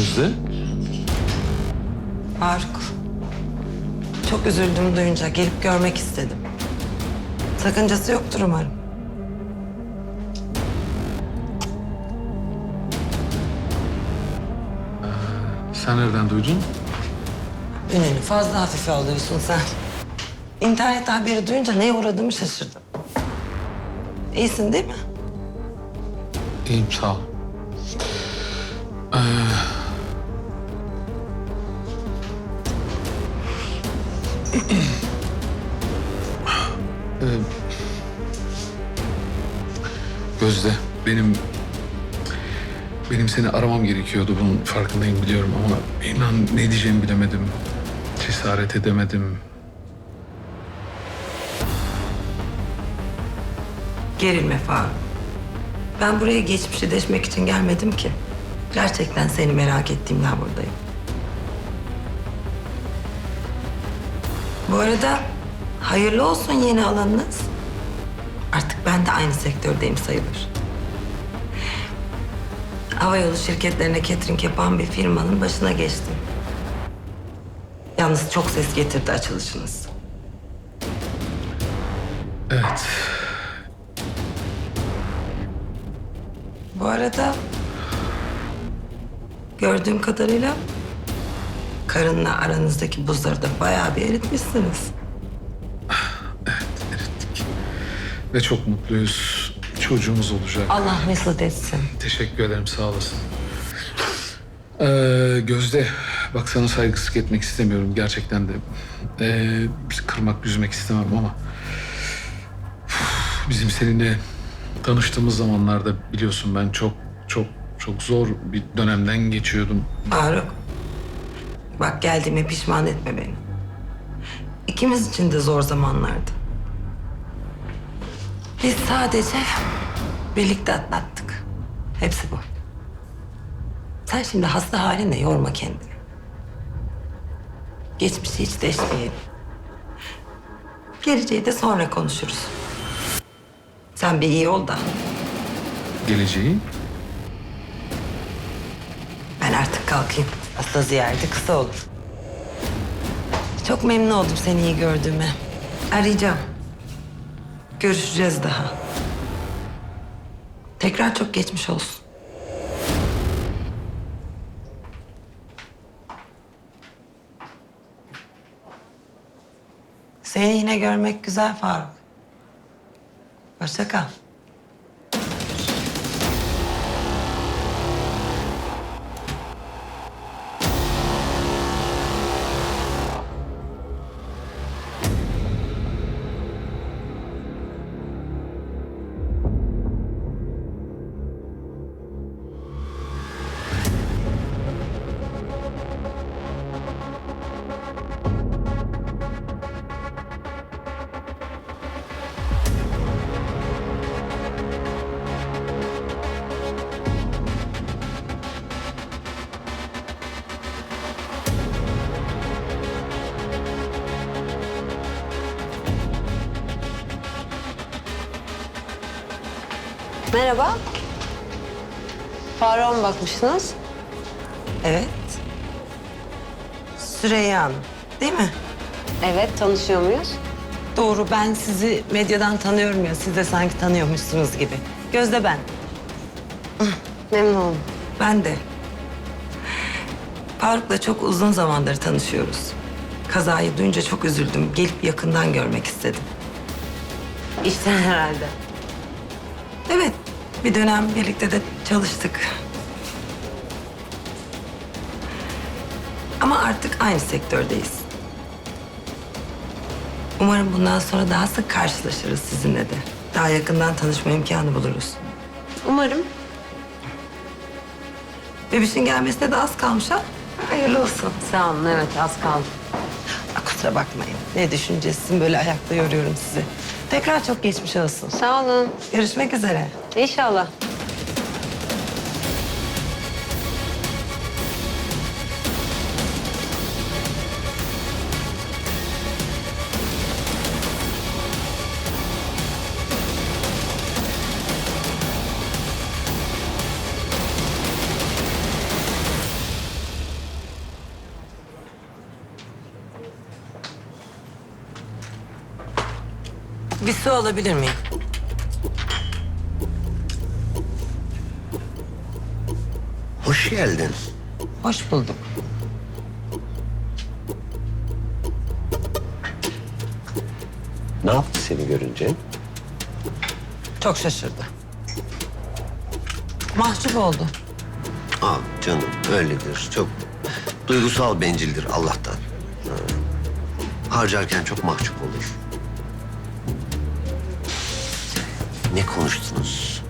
Gözde? Faruk. Çok üzüldüm duyunca gelip görmek istedim. Sakıncası yoktur umarım. Sen nereden duydun? Ünlünü fazla hafife alıyorsun sen. İnternet haberi duyunca neye uğradığımı şaşırdım. İyisin değil mi? İyiyim sağ ol. Ee, Gözde, benim benim seni aramam gerekiyordu. Bunun farkındayım biliyorum ama inan ne diyeceğimi bilemedim. Cesaret edemedim. Gerilme Faruk. Ben buraya geçmişi deşmek için gelmedim ki. Gerçekten seni merak ettiğimden buradayım. Bu arada hayırlı olsun yeni alanınız. Artık ben de aynı sektördeyim sayılır. Havayolu şirketlerine catering yapan bir firmanın başına geçtim. Yalnız çok ses getirdi açılışınız. Evet, Bu arada gördüğüm kadarıyla karınla aranızdaki buzları da bayağı bir eritmişsiniz. erittik. Ve çok mutluyuz. Çocuğumuz olacak. Allah mesut etsin. Teşekkür ederim, sağ olasın. Ee, Gözde, bak sana saygısızlık etmek istemiyorum gerçekten de. Ee, kırmak, üzmek istemem ama... Üf, Bizim seninle tanıştığımız zamanlarda biliyorsun ben çok çok çok zor bir dönemden geçiyordum. Faruk, bak geldiğime pişman etme beni. İkimiz için de zor zamanlardı. Biz sadece birlikte atlattık. Hepsi bu. Sen şimdi hasta halinle yorma kendini. Geçmişi hiç deşmeyelim. Geleceği de sonra konuşuruz. Sen bir iyi ol da Geleceği ben artık kalkayım. Hasta ziyareti kısa olur. Çok memnun oldum seni iyi gördüğüme. Arayacağım. Görüşeceğiz daha. Tekrar çok geçmiş olsun. Seni yine görmek güzel Faruk. Hoşça kal. Merhaba. Faruk'a mı bakmışsınız? Evet. Süreyya Hanım, değil mi? Evet, tanışıyor muyuz? Doğru, ben sizi medyadan tanıyorum ya. Siz de sanki tanıyormuşsunuz gibi. Gözde ben. Memnun oldum. Ben de. Faruk'la çok uzun zamandır tanışıyoruz. Kazayı duyunca çok üzüldüm. Gelip yakından görmek istedim. İşten herhalde. Evet, bir dönem birlikte de çalıştık. Ama artık aynı sektördeyiz. Umarım bundan sonra daha sık karşılaşırız sizinle de. Daha yakından tanışma imkanı buluruz. Umarım. Bebişin gelmesine de az kalmış ha. Hayırlı olsun. Sağ olun, evet az kaldı. Aa, Kusura bakmayın. Ne düşüncesin böyle ayakta yoruyorum sizi. Tekrar çok geçmiş olsun. Sağ olun. Görüşmek üzere. İnşallah. Bir su alabilir miyim? Hoş geldin. Hoş bulduk. Ne yaptı seni görünce? Çok şaşırdı. Mahcup oldu. Aa canım öyledir. Çok duygusal bencildir Allah'tan. Ha. Harcarken çok mahcup olur. Ne konuştunuz?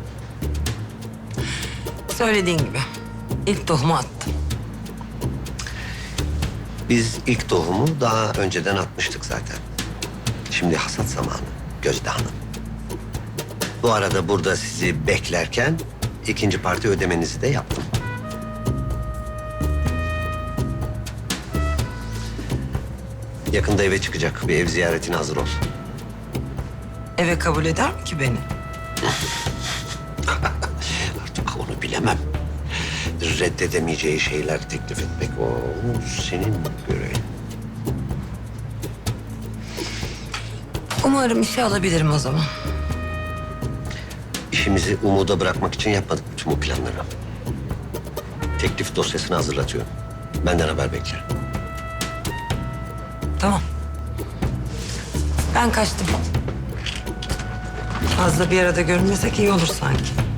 Söylediğin gibi. İlk tohumu attım. Biz ilk tohumu daha önceden atmıştık zaten. Şimdi hasat zamanı Gözde Hanım. Bu arada burada sizi beklerken ikinci parti ödemenizi de yaptım. Yakında eve çıkacak. Bir ev ziyaretine hazır ol. Eve kabul eder mi ki beni? Artık onu bilemem. Reddedemeyeceği şeyler teklif etmek o senin görevin. Umarım işe alabilirim o zaman. İşimizi umuda bırakmak için yapmadık bütün bu planları. Teklif dosyasını hazırlatıyorum. Benden haber bekle. Tamam. Ben kaçtım. Fazla bir arada görünmesek iyi olur sanki.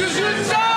Yüzünden